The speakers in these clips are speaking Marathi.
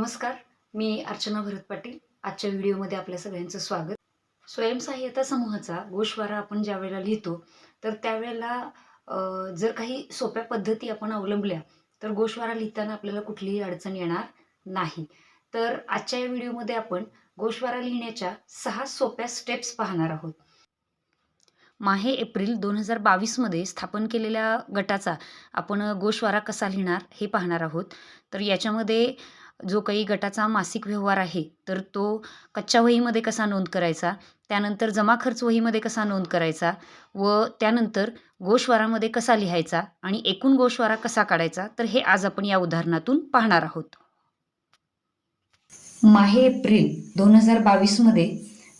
नमस्कार मी अर्चना भरत पाटील. आजच्या व्हिडिओमध्ये आपल्या सगळ्यांचं स्वागत. स्वयंसहाय्यता समूहाचा गोषवारा आपण ज्या वेळेला लिहितो तर त्यावेळेला जर काही सोप्या पद्धती आपण अवलंबल्या तर गोषवारा लिहिताना आपल्याला कुठलीही अडचण येणार नाही. तर आजच्या या व्हिडिओमध्ये आपण गोषवारा लिहिण्याच्या सहा सोप्या स्टेप्स पाहणार आहोत. माहे एप्रिल दोन हजार बावीसमध्ये स्थापन केलेल्या गटाचा आपण गोषवारा कसा लिहिणार हे पाहणार आहोत. तर याच्यामध्ये जो काही गटाचा मासिक व्यवहार आहे तर तो कच्च्या वहीमध्ये कसा नोंद करायचा? त्यानंतर जमा खर्च वहीमध्ये कसा नोंद करायचा? व त्यानंतर गोषवारामध्ये कसा लिहायचा? आणि एकूण गोषवारा कसा काढायचा? तर हे आज आपण या उदाहरणातून पाहणार आहोत. माहे एप्रिल दोन हजार बावीसमध्ये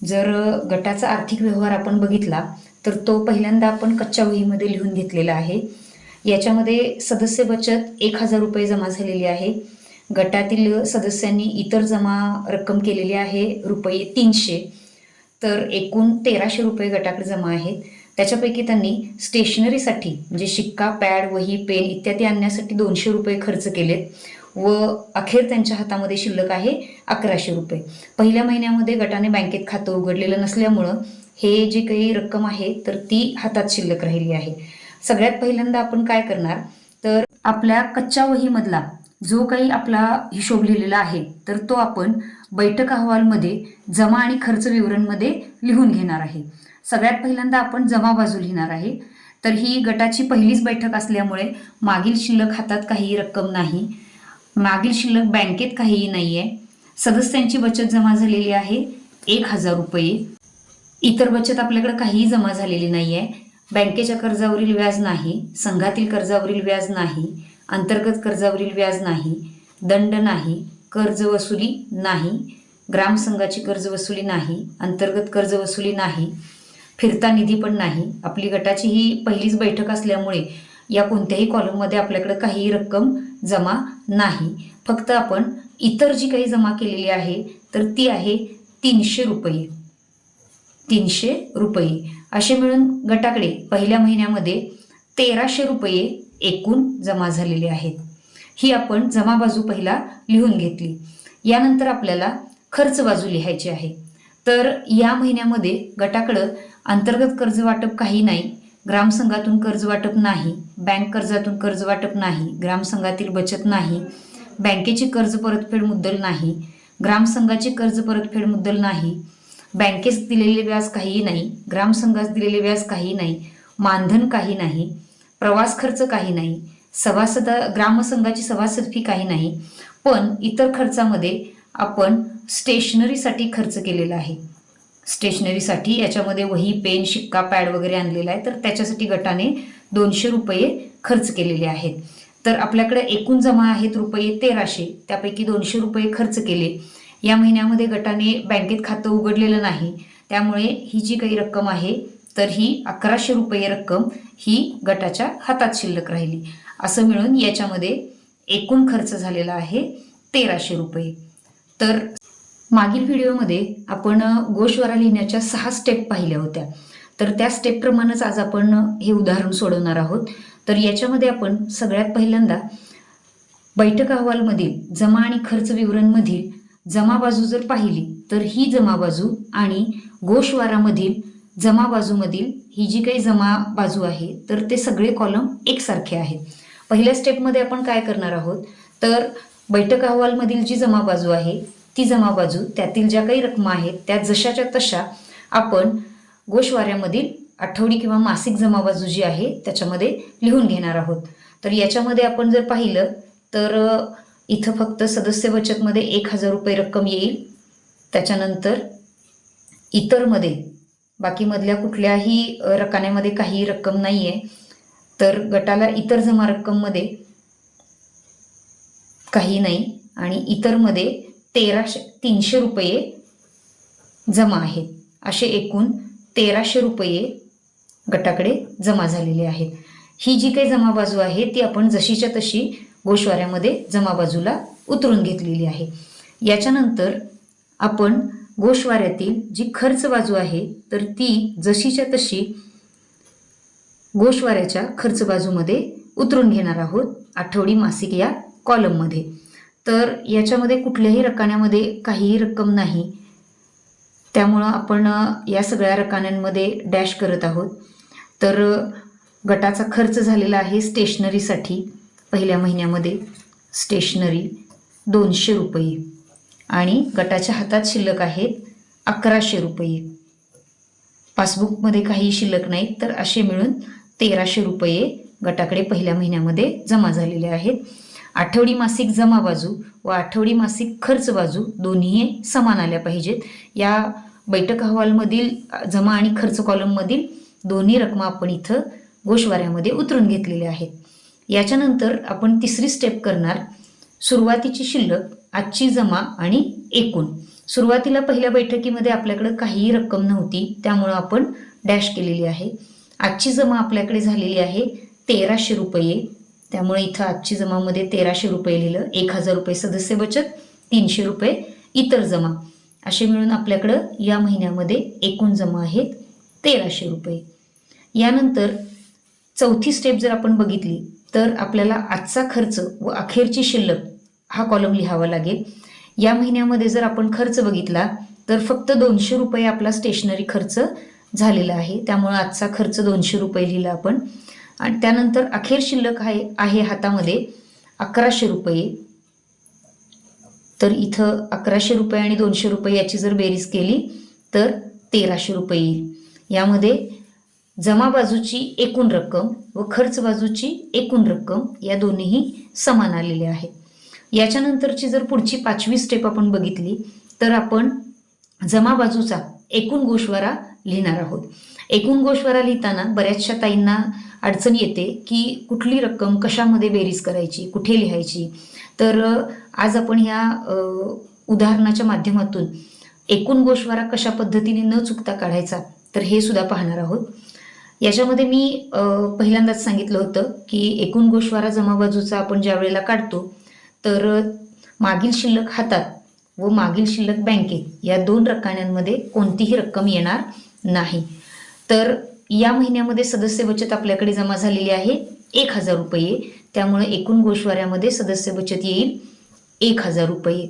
जर गटाचा आर्थिक व्यवहार आपण बघितला तर तो पहिल्यांदा आपण कच्च्या वहीमध्ये लिहून घेतलेला आहे. याच्यामध्ये सदस्य बचत एक हजार रुपये जमा झालेली आहे. गटातील सदस्यांनी इतर जमा रक्कम केलेली आहे रुपये तीनशे. तर एकूण तेराशे रुपये गटाकडे जमा आहेत. त्याच्यापैकी त्यांनी स्टेशनरीसाठी म्हणजे शिक्का पॅड वही पेन इत्यादी आणण्यासाठी दोनशे रुपये खर्च केलेत व अखेर त्यांच्या हातामध्ये शिल्लक आहे अकराशे रुपये. पहिल्या महिन्यामध्ये गटाने बँकेत खातं उघडलेलं नसल्यामुळं हे जे काही रक्कम आहे तर ती हातात शिल्लक राहिली आहे. सगळ्यात पहिल्यांदा आपण काय करणार? तर आपल्या कच्च्या वहीमधला जो काही आपला हिशोब लिहिलेला आहे तर तो आपण बैठक अहवालमध्ये जमा आणि खर्च विवरणमध्ये लिहून घेणार आहे. सगळ्यात पहिल्यांदा आपण जमा बाजू लिहिणार आहे. तर ही गटाची पहिलीच बैठक असल्यामुळे मागील शिल्लक हातात काही रक्कम नाही. मागील शिल्लक बँकेत काहीही नाही आहे सदस्यांची बचत जमा झालेली आहे. एक हजार रुपये. इतर बचत आपल्याकडे काहीही जमा झालेली नाही आहे बँकेच्या कर्जावरील व्याज नाही. संघातील कर्जावरील व्याज नाही. अंतर्गत कर्जावरील व्याज नाही दंड नाही कर्ज वसुली नाही ग्रामसंघाची कर्ज वसुली नाही अंतर्गत कर्ज वसुली नाही फिरता निधी पण नाही. आपली गटाची ही पहिलीच बैठक असल्यामुळे या कोणत्याही कॉलममध्ये आपल्याकडे काही रक्कम जमा नाही. फक्त आपण इतर जी काही जमा केलेली आहे तर ती आहे तीनशे रुपये. तीनशे रुपये. असे मिळून गटाकडे पहिल्या महिन्यामध्ये तेराशे रुपये एकूण जमा झालेले आहेत. ही आपण जमा बाजू पहिला लिहून घेतली. यानंतर आपल्याला खर्च बाजू लिहायची आहे. तर या महिन्यामध्ये गटाकडं अंतर्गत कर्ज वाटप काही नाही ग्रामसंघातून कर्ज वाटप नाही बँक कर्जातून कर्ज वाटप नाही ग्रामसंघातील बचत नाही बँकेची कर्ज परतफेड मुद्दल नाही ग्रामसंघाची कर्ज परतफेड मुद्दल नाही बँकेस दिलेले व्याज काहीही नाही ग्रामसंघास दिलेले व्याज काही नाही मानधन काही नाही प्रवास खर्च काही नाही सभासद ग्रामसंघाची सभासद फी काही नाही पण इतर खर्चामध्ये आपण स्टेशनरीसाठी खर्च केलेला आहे. स्टेशनरीसाठी याच्यामध्ये वही पेन शिक्का पॅड वगैरे आणलेला आहे तर त्याच्यासाठी गटाने दोनशे रुपये खर्च केलेले आहेत. तर आपल्याकडे एकूण जमा आहेत रुपये तेराशे त्यापैकी दोनशे रुपये खर्च केले. या महिन्यामध्ये गटाने बँकेत खातं उघडलेलं नाही त्यामुळे ही जी काही रक्कम आहे तर ही अकराशे रुपये रक्कम ही गटाच्या हातात शिल्लक राहिली. असं मिळून याच्यामध्ये एकूण खर्च झालेला आहे तेराशे रुपये. तर मागील व्हिडिओमध्ये आपण गोशवारा लिहिण्याच्या सहा स्टेप पाहिल्या होत्या. तर त्या स्टेपप्रमाणेच आज आपण हे उदाहरण सोडवणार आहोत. तर याच्यामध्ये आपण सगळ्यात पहिल्यांदा बैठक अहवालमधील जमा आणि खर्च विवरणमधील जमा बाजू जर पाहिली तर ही जमा बाजू आणि गोशवारामधील जमा बाजूमधील ही जी काही जमा बाजू आहे तर ते सगळे कॉलम एकसारखे आहेत. पहिल्या स्टेपमध्ये आपण काय करणार आहोत? तर बैठक अहवालमधील जी जमा बाजू आहे ती जमा बाजू त्यातील ज्या काही रकमा आहेत त्या जशाच्या तशा आपण गोषवाऱ्यामधील आठवडी किंवा मासिक जमा बाजू जी आहे त्याच्यामध्ये लिहून घेणार आहोत. तर याच्यामध्ये आपण जर पाहिलं तर इथं फक्त सदस्य बचतमध्ये एक हजार रुपये रक्कम येईल. त्याच्यानंतर इतरमध्ये बाकीमधल्या कुठल्याही रकान्यामध्ये काही रक्कम नाही आहे तर गटाला इतर जमा रक्कममध्ये काही नाही आणि इतरमध्ये तेराशे तीनशे रुपये जमा आहेत. असे एकूण तेराशे रुपये गटाकडे जमा झालेले आहेत. ही जी काही जमा बाजू आहे ती आपण जशीच्या तशी गोशवाऱ्यामध्ये जमा बाजूला उतरून घेतलेली आहे. याच्यानंतर आपण गोशवाऱ्यातील जी खर्च बाजू आहे तर ती जशीच्या तशी गोशवाऱ्याच्या खर्च बाजूमध्ये उतरून घेणार आहोत आठवडी मासिक या कॉलममध्ये. तर याच्यामध्ये कुठल्याही रकान्यामध्ये काहीही रक्कम नाही. त्यामुळं आपण या सगळ्या रकान्यांमध्ये डॅश करत आहोत. तर गटाचा खर्च झालेला आहे स्टेशनरीसाठी पहिल्या महिन्यामध्ये स्टेशनरी दोनशे रुपये. आणि गटाच्या हातात शिल्लक आहेत अकराशे रुपये. पासबुकमध्ये काही शिल्लक नाहीत तर असे मिळून तेराशे रुपये गटाकडे पहिल्या महिन्यामध्ये जमा झालेले आहेत. आठवडी मासिक जमा बाजू व आठवडी मासिक खर्च बाजू दोन्ही समान आल्या पाहिजेत. या बैठक अहवालमधील जमा आणि खर्च कॉलममधील दोन्ही रकमा आपण इथं गोशवाऱ्यामध्ये उतरून घेतलेल्या आहेत. याच्यानंतर आपण तिसरी स्टेप करणार. सुरुवातीची शिल्लक आजची जमा आणि एकूण. सुरुवातीला पहिल्या बैठकीमध्ये आपल्याकडं काहीही रक्कम नव्हती त्यामुळं आपण डॅश केलेली आहे. आजची जमा आपल्याकडे झालेली आहे तेराशे रुपये. त्यामुळे इथं आजची जमामध्ये तेराशे रुपये लिहिलं एक हजार रुपये सदस्य बचत तीनशे रुपये इतर जमा. असे मिळून आपल्याकडं या महिन्यामध्ये एकूण जमा आहेत तेराशे रुपये. यानंतर चौथी स्टेप जर आपण बघितली तर आपल्याला आजचा खर्च व अखेरची शिल्लक हा कॉलम लिहावा लागेल. या महिन्यामध्ये जर आपण खर्च बघितला तर फक्त दोनशे रुपये आपला स्टेशनरी खर्च झालेला आहे. त्यामुळं आजचा खर्च दोनशे रुपये लिहिला आपण. आणि त्यानंतर अखेर शिल्लक आहे आहे हातामध्ये अकराशे रुपये. तर इथं अकराशे रुपये आणि दोनशे रुपये याची जर बेरीज केली तर तेराशे रुपये येईल. यामध्ये जमा बाजूची एकूण रक्कम व खर्च बाजूची एकूण रक्कम या दोन्हीही समान आलेल्या आहेत. याच्यानंतरची जर पुढची पाचवी स्टेप आपण बघितली तर आपण जमा बाजूचा एकूण गोषवारा लिहिणार आहोत. एकूण गोषवारा लिहिताना बऱ्याचशा ताईंना अडचण येते की कुठली रक्कम कशामध्ये बेरीज करायची कुठे लिहायची. तर आज आपण ह्या उदाहरणाच्या माध्यमातून एकूण गोषवारा कशा पद्धतीने न चुकता काढायचा तर हे सुद्धा पाहणार आहोत. याच्यामध्ये मी पहिल्यांदाच सांगितलं होतं की एकूण गोषवारा जमा बाजूचा आपण ज्या वेळेला काढतो तर मागील शिल्लक हातात व मागील शिल्लक बँकेत या दोन रकान्यांमध्ये कोणतीही रक्कम येणार नाही. तर या महिन्यामध्ये सदस्य बचत आपल्याकडे जमा झालेली आहे एक हजार रुपये. त्यामुळे एकूण गोशवाऱ्यामध्ये सदस्य बचत येईल एक हजार रुपये.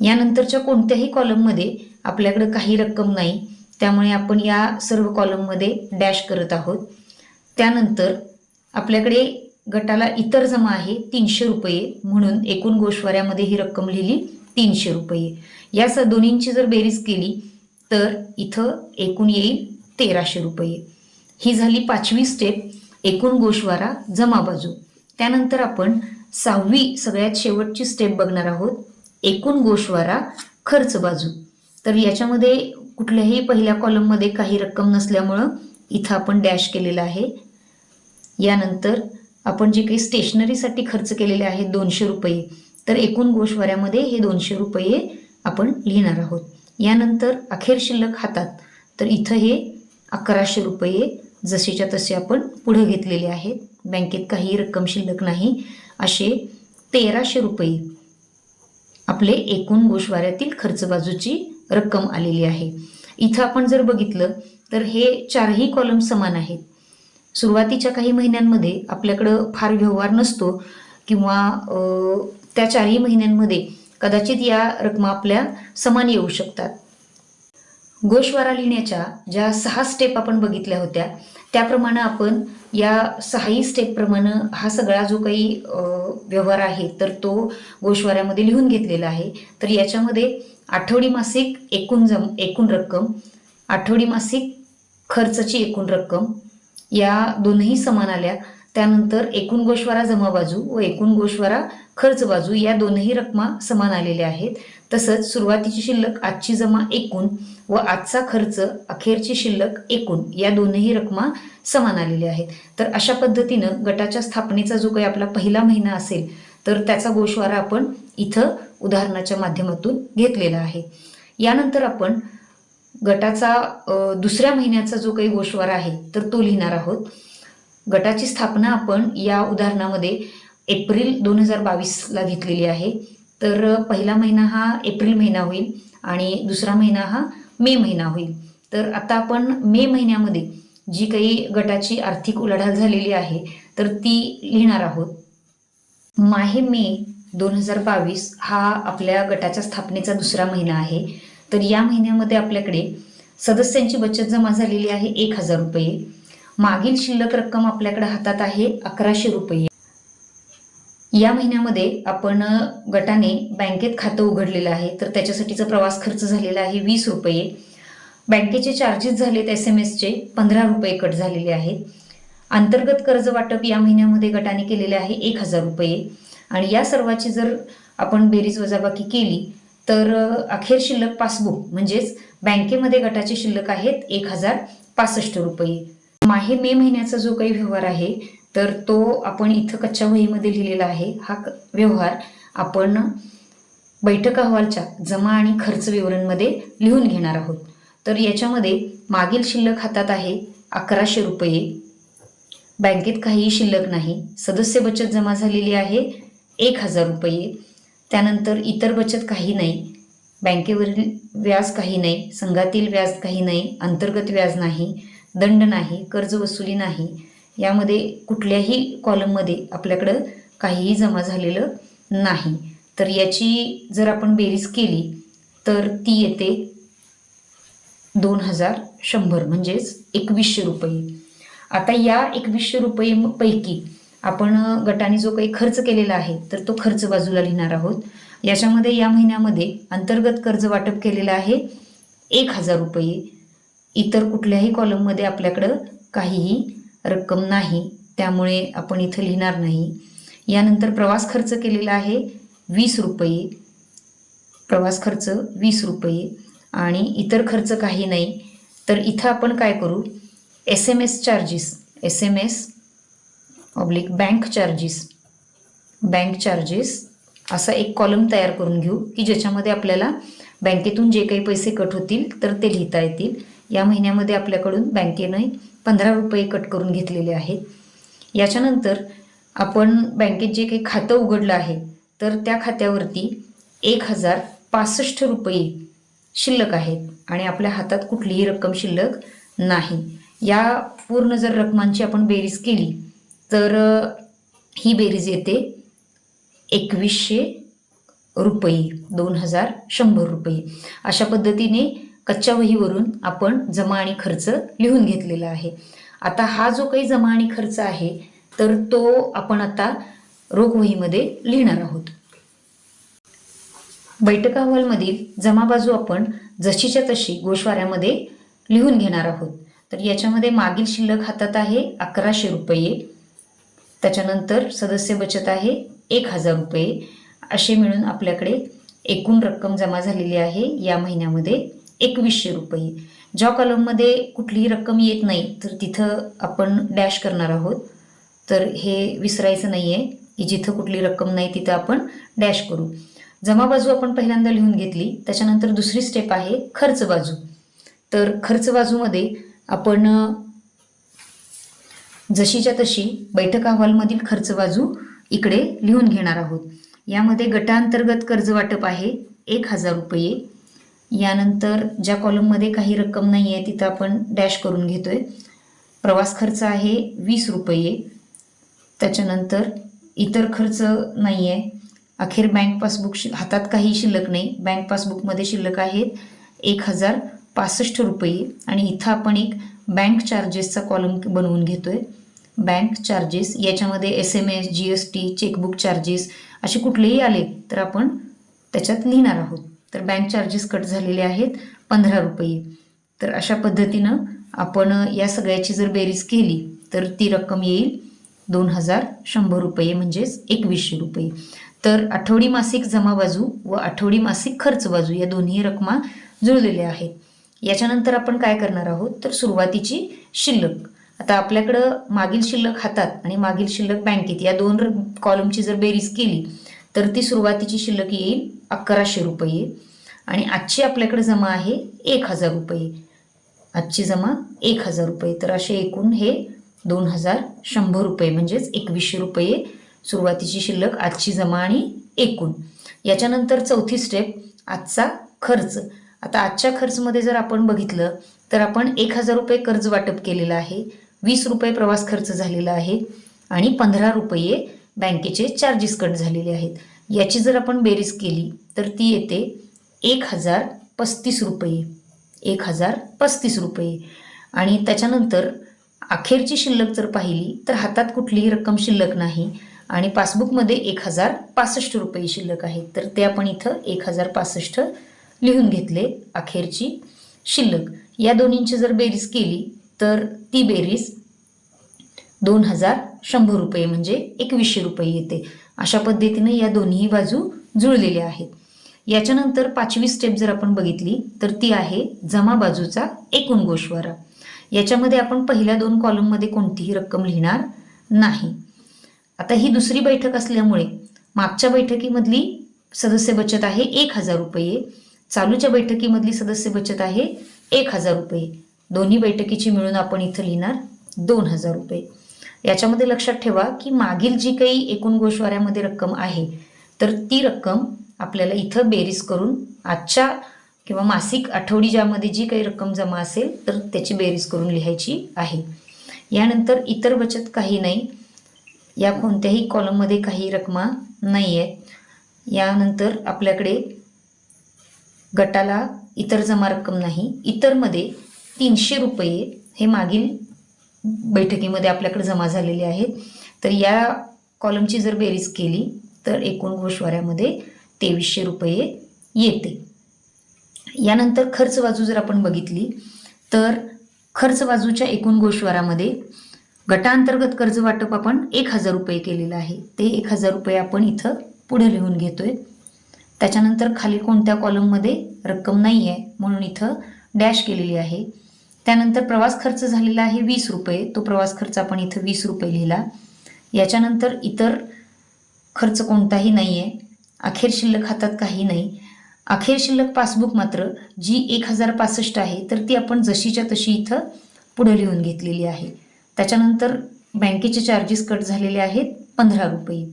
यानंतरच्या कोणत्याही कॉलममध्ये आपल्याकडे काही रक्कम नाही. त्यामुळे आपण या सर्व कॉलममध्ये डॅश करत आहोत. त्यानंतर आपल्याकडे गटाला इतर जमा आहे तीनशे रुपये म्हणून एकूण गोशवाऱ्यामध्ये ही रक्कम लिहिली तीनशे रुपये. या स दोन्हींची जर बेरीज केली तर इथं एकूण येईल तेराशे रुपये. ही झाली पाचवी स्टेप एकूण गोषवारा जमा बाजू. त्यानंतर आपण सहावी सगळ्यात शेवटची स्टेप बघणार आहोत एकूण गोषवारा खर्च बाजू. तर याच्यामध्ये कुठल्याही पहिल्या कॉलममध्ये काही रक्कम नसल्यामुळं इथं आपण डॅश केलेलं आहे. यानंतर आपण जे काही स्टेशनरीसाठी खर्च केलेले आहेत दोनशे रुपये तर एकूण गोषवाऱ्यामध्ये हे दोनशे रुपये आपण लिहिणार आहोत. यानंतर अखेर शिल्लक हातात. तर इथं हे अकराशे रुपये जसेच्या तसे आपण पुढे घेतलेले आहेत. बँकेत काही रक्कम शिल्लक नाही असे तेराशे रुपये आपले एकूण गोषवाऱ्यातील खर्च बाजूची रक्कम आलेली आहे. इथं आपण जर बघितलं तर हे चारही कॉलम समान आहेत. सुरुवातीच्या काही महिन्यांमध्ये आपल्याकडं फार व्यवहार नसतो किंवा त्या चारही महिन्यांमध्ये कदाचित या रकमा आपल्या समान येऊ शकतात. गोशवारा लिहिण्याच्या ज्या सहा स्टेप आपण बघितल्या होत्या त्याप्रमाणे आपण या सहाही स्टेपप्रमाणे हा सगळा जो काही व्यवहार आहे तर तो गोषवाऱ्यामध्ये लिहून घेतलेला आहे. तर याच्यामध्ये आठवडी मासिक एकूण जम एकूण रक्कम आठवडी मासिक खर्चाची एकूण रक्कम या दोनही समान आल्या. त्यानंतर एकूण गोश्वारा जमा बाजू व एकूण गोषवारा खर्च बाजू या दोनही रकमा समान आलेल्या आहेत. तसंच सुरुवातीची शिल्लक आजची जमा एकूण व आजचा खर्च अखेरची शिल्लक एकूण या दोनही रकमा समान आलेल्या आहेत. तर अशा पद्धतीनं गटाच्या स्थापनेचा जो काही आपला पहिला महिना असेल तर त्याचा गोशवारा आपण इथं उदाहरणाच्या माध्यमातून घेतलेला आहे. यानंतर आपण गटाचा दुसऱ्या महिन्याचा जो काही गोषवारा आहे तर तो लिहिणार आहोत. गटाची स्थापना आपण या उदाहरणामध्ये एप्रिल दोन हजार बावीसला घेतलेली आहे. तर पहिला महिना हा एप्रिल महिना होईल आणि दुसरा महिना हा मे महिना होईल. तर आता आपण मे महिन्यामध्ये जी काही गटाची आर्थिक उलाढाल झालेली आहे तर ती लिहिणार आहोत. माहे मे दोन हजार बावीस हा आपल्या गटाच्या स्थापनेचा दुसरा महिना आहे. तर या महिन्यामध्ये आपल्याकडे सदस्यांची बचत जमा झालेली आहे एक हजार रुपये. मागील शिल्लक रक्कम आपल्याकडे हातात आहे अकराशे रुपये. या महिन्यामध्ये आपण गटाने बँकेत खातं उघडलेलं आहे तर त्याच्यासाठीचा प्रवास खर्च झालेला आहे वीस रुपये. बँकेचे चार्जेस झालेत एस एम एसचे पंधरा रुपये कट झालेले आहेत. अंतर्गत कर्ज वाटप या महिन्यामध्ये गटाने केलेले आहे एक हजार रुपये. आणि या सर्वाची जर आपण बेरीज वजाबाकी केली तर अखेर शिल्लक पासबुक म्हणजेच बँकेमध्ये गटाचे शिल्लक आहेत एक हजार पासष्ट रुपये. माहे मे महिन्याचा जो काही व्यवहार आहे तर तो आपण इथं कच्च्या वहीमध्ये लिहिलेला आहे. हा व्यवहार आपण बैठक अहवालच्या जमा आणि खर्च विवरणमध्ये लिहून घेणार आहोत. तर याच्यामध्ये मागील शिल्लक हातात आहे अकराशे रुपये. बँकेत काहीही शिल्लक नाही. सदस्य बचत जमा झालेली आहे एक हजार रुपये. त्यानंतर इतर बचत काही नाही. बँकेवरील व्याज काही नाही. संघातील व्याज काही नाही. अंतर्गत व्याज नाही. दंड नाही. कर्ज वसुली नाही. यामध्ये कुठल्याही कॉलममध्ये आपल्याकडं काहीही जमा झालेलं नाही. तर याची जर आपण बेरीज केली तर ती येते दोन हजार शंभर म्हणजेच एकवीसशे रुपये. आता या एकवीसशे रुपये म- पैकी आपण गटाने जो काही खर्च केलेला आहे तर तो खर्च बाजूला लिहिणार आहोत. याच्यामध्ये या महिन्यामध्ये अंतर्गत कर्ज वाटप केलेलं आहे एक हजार रुपये. इतर कुठल्याही कॉलममध्ये आपल्याकडं काहीही रक्कम नाही त्यामुळे आपण इथं लिहिणार नाही. यानंतर प्रवास खर्च केलेला आहे वीस रुपये. प्रवास खर्च वीस रुपये. आणि इतर खर्च काही नाही. तर इथं आपण काय करू? S M S charges. S M S oblique bank charges bank charges असा एक कॉलम तयार करून घेऊ की ज्याच्यामध्ये आपल्याला बँकेतून जे काही पैसे कट होतील तर ते लिहिता येतील. या महिन्यामध्ये आपल्याकडून बँकेने पंधरा रुपये कट करून घेतलेले आहेत. याच्यानंतर आपण बँकेत जे काही खातं उघडलं आहे तर त्या खात्यावरती एक हजार पासष्ट रुपये शिल्लक आहेत आणि आपल्या हातात कुठलीही रक्कम शिल्लक नाही. या पूर्ण जर रकमांची आपण बेरीज केली तर ही बेरीज येते एकवीसशे रुपये दोन हजार शंभर रुपये. अशा पद्धतीने कच्च्या वहीवरून आपण जमा आणि खर्च लिहून घेतलेला आहे. आता हा जो काही जमा आणि खर्च आहे तर तो आपण आता रोख वहीमध्ये लिहिणार आहोत. बैठक अहवालमधील जमा बाजू आपण जशीच्या तशी गोशवाऱ्यामध्ये लिहून घेणार आहोत. तर याच्यामध्ये मागील शिल्लक हातात आहे अकराशे रुपये. त्याच्यानंतर सदस्य बचत आहे एक हजार रुपये. असे मिळून आपल्याकडे एकूण रक्कम जमा झालेली आहे. या महिन्यामध्ये एकवीसशे रुपये. ज्या कॉलममध्ये कुठलीही रक्कम येत नाही तर तिथं आपण डॅश करणार आहोत. तर हे विसरायचं नाही आहे की जिथं कुठली रक्कम नाही तिथं आपण डॅश करू. जमा बाजू आपण पहिल्यांदा लिहून घेतली. त्याच्यानंतर दुसरी स्टेप आहे खर्च बाजू. तर खर्च बाजूमध्ये आपण जशीच्या तशी बैठक अहवालमधील खर्च बाजू इकडे लिहून घेणार आहोत. यामध्ये गटांतर्गत कर्ज वाटप आहे एक हजार रुपये. यानंतर ज्या कॉलममध्ये काही रक्कम नाही आहे तिथं आपण डॅश करून घेतोय. प्रवास खर्च आहे वीस रुपये. त्याच्यानंतर इतर खर्च नाही आहे अखेर बँक पासबुक शि हातात काही शिल्लक नाही. बँक पासबुकमध्ये शिल्लक आहेत एक हजार पासष्ट रुपये. आणि इथं आपण एक बँक चार्जेसचा कॉलम बनवून घेतोय. बँक चार्जेस याच्यामध्ये S M S G S T chequebook charges असे कुठलेही आले तर आपण त्याच्यात लिहिणार आहोत. तर बँक चार्जेस कट झालेले आहेत पंधरा रुपये. तर अशा पद्धतीनं आपण या सगळ्याची जर बेरीज केली तर ती रक्कम येईल दोन हजार शंभर रुपये म्हणजेच एकवीसशे रुपये. तर आठवडी मासिक जमा बाजू व आठवडी मासिक खर्च बाजू या दोन्ही रकमा जुळलेल्या आहेत. याच्यानंतर आपण काय करणार आहोत? तर सुरुवातीची शिल्लक. आता आपल्याकडं मागील शिल्लक हातात आणि मागील शिल्लक बँकेत या दोन कॉलमची जर बेरीज केली तर ती सुरुवातीची शिल्लक येईल अकराशे रुपये आणि आजची आपल्याकडे जमा आहे एक हजार रुपये. आजची जमा एक हजार रुपये. तर असे एकूण हे दोन हजार शंभर रुपये म्हणजेच एकवीसशे रुपये सुरुवातीची शिल्लक आजची जमा आणि एकूण. याच्यानंतर चौथी स्टेप आजचा खर्च. आता आजच्या खर्चमध्ये जर आपण बघितलं तर आपण एक हजार रुपये कर्ज वाटप केलेलं आहे. वीस रुपये प्रवास खर्च झालेला आहे आणि पंधरा रुपये बँकेचे चार्जेस कट झालेले आहेत. याची जर आपण बेरीज केली तर ती येते एक हजार पस्तीस रुपये. एक हजार पस्तीस रुपये. आणि त्याच्यानंतर अखेरची शिल्लक जर पाहिली तर हातात कुठलीही रक्कम शिल्लक नाही आणि पासबुकमध्ये एक हजार पासष्ट रुपये शिल्लक आहेत तर ते आपण इथं एक हजार पासष्ट लिहून घेतले अखेरची शिल्लक. या दोन्हींची जर बेरीज केली तर ती बेरीज दोन हजार शंभर रुपये म्हणजे एकवीसशे रुपये येते. अशा पद्धतीने या दोन्ही बाजू जुळलेल्या आहेत. याच्यानंतर पाचवी स्टेप जर आपण बघितली तर ती आहे जमा बाजूचा एकूण गोषवारा. याच्यामध्ये आपण पहिल्या दोन कॉलममध्ये कोणतीही रक्कम लिहिणार नाही. आता ही दुसरी बैठक असल्यामुळे मागच्या बैठकीमधली सदस्य बचत आहे एक हजार रुपये. चालूच्या बैठकीमधली सदस्य बचत आहे एक हजार रुपये. दोन्ही बैठकीची मिळून आपण इथं लिहिणार दोन हजार रुपये. याच्यामध्ये लक्षात ठेवा की मागील जी काही एकूण गोशवाऱ्यामध्ये रक्कम आहे तर ती रक्कम आपल्याला इथं बेरीज करून आजच्या किंवा मासिक आठवडी ज्यामध्ये जी काही रक्कम जमा असेल तर त्याची बेरीज करून लिहायची आहे. यानंतर इतर बचत काही नाही. या कोणत्याही कॉलममध्ये काही रकमा नाही आहेत यानंतर आपल्याकडे गटाला इतर जमा रक्कम नाही. इतरमध्ये तीनशे रुपये हे मागील बैठकीमध्ये आपल्याकडे जमा झालेले आहेत. तर या कॉलमची जर बेरीज केली तर एकूण घोषवाऱ्यामध्ये तेवीसशे रुपये येते. यानंतर खर्च बाजू जर आपण बघितली तर खर्च बाजूच्या एकूण गोषवारामध्ये गटांतर्गत कर्ज वाटप आपण एक हजार रुपये केलेलं आहे. ते एक हजार रुपये आपण इथं पुढे लिहून घेतोय. त्याच्यानंतर खाली कोणत्या कॉलममध्ये रक्कम नाही आहे म्हणून इथं डॅश केलेली आहे. त्यानंतर प्रवास खर्च झालेला आहे वीस रुपये. तो प्रवास खर्च आपण इथं वीस रुपये लिहिला. याच्यानंतर इतर खर्च कोणताही नाही आहे अखेर शिल्लक हातात काही नाही. अखेर शिल्लक पासबुक मात्र जी एक हजार पासष्ट आहे तर ती आपण जशीच्या तशी इथं पुढे लिहून घेतलेली आहे. त्याच्यानंतर बँकेचे चार्जेस कट झालेले आहेत पंधरा रुपये.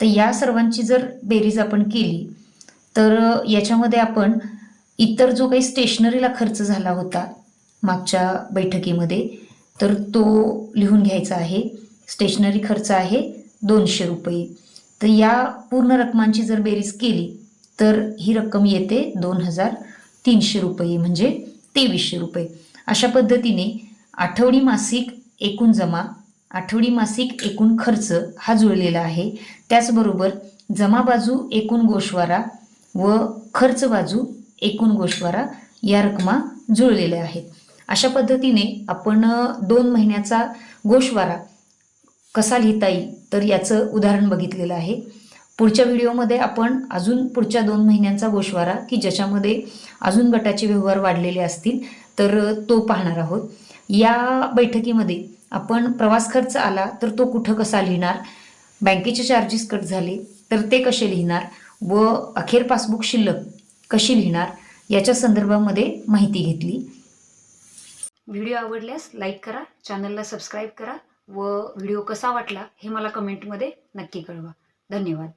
तर या सर्वांची जर बेरीज आपण केली तर याच्यामध्ये आपण इतर जो काही स्टेशनरीला खर्च झाला होता मागच्या बैठकीमध्ये. तर तो लिहून घ्यायचा आहे. स्टेशनरी खर्च आहे दोनशे रुपये. तर या पूर्ण रकमांची जर बेरीज केली तर ही रक्कम येते दोन हजार तीनशे रुपये म्हणजे तेवीसशे रुपये. अशा पद्धतीने आठवडी मासिक एकूण जमा आठवडी मासिक एकूण खर्च हा जुळलेला आहे. त्याचबरोबर जमा बाजू एकूण गोषवारा व खर्च बाजू एकूण गोषवारा या रकमा जुळलेल्या आहेत. अशा पद्धतीने आपण दोन महिन्याचा गोशवारा कसा लिहिता येईल तर याचं उदाहरण बघितलेलं आहे. पुढच्या व्हिडिओमध्ये आपण अजून पुढच्या दोन महिन्यांचा गोशवारा की ज्याच्यामध्ये अजून गटाचे व्यवहार वाढलेले असतील तर तो पाहणार आहोत. या बैठकीमध्ये आपण प्रवास खर्च आला तर तो कुठं कसा लिहिणार बँकेचे चार्जेस कट झाले तर ते कसे लिहिणार व अखेर पासबुक शिल्लक कशी लिहिणार याच्या संदर्भामध्ये माहिती घेतली. व्हिडिओ आवडल्यास लाईक करा चॅनलला सबस्क्राईब करा व व्हिडिओ कसा वाटला हे मला कमेंटमध्ये नक्की कळवा. धन्यवाद.